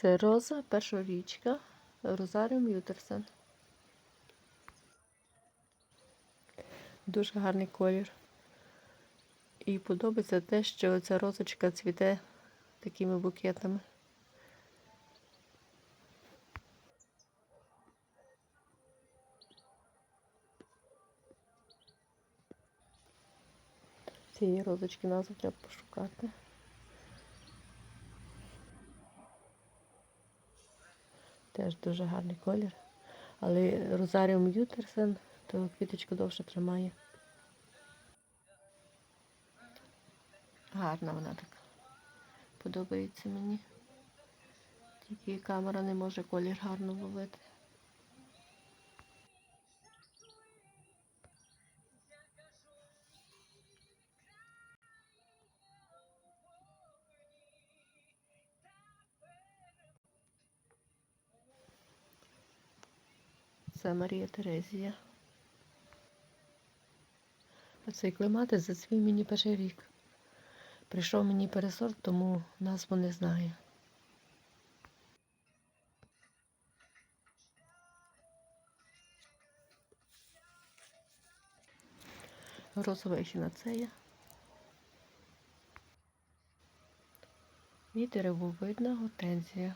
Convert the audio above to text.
Це роза, першорічка, Розаріум Ютерсен. Дуже гарний колір. І подобається те, що ця розочка цвіте такими букетами. Цієї розочки назву треба пошукати. Теж дуже гарний колір. Але Розаріум Ютерсен, то квіточку довше тримає. Гарна вона така. Подобається мені. Тільки камера не може колір гарно ловити. Це Марія Терезія. Оцей клематис зацвів мені перший рік. Прийшов мені пересорт, тому назву не знаю. Розова ехінацея. І деревовидна гортензія.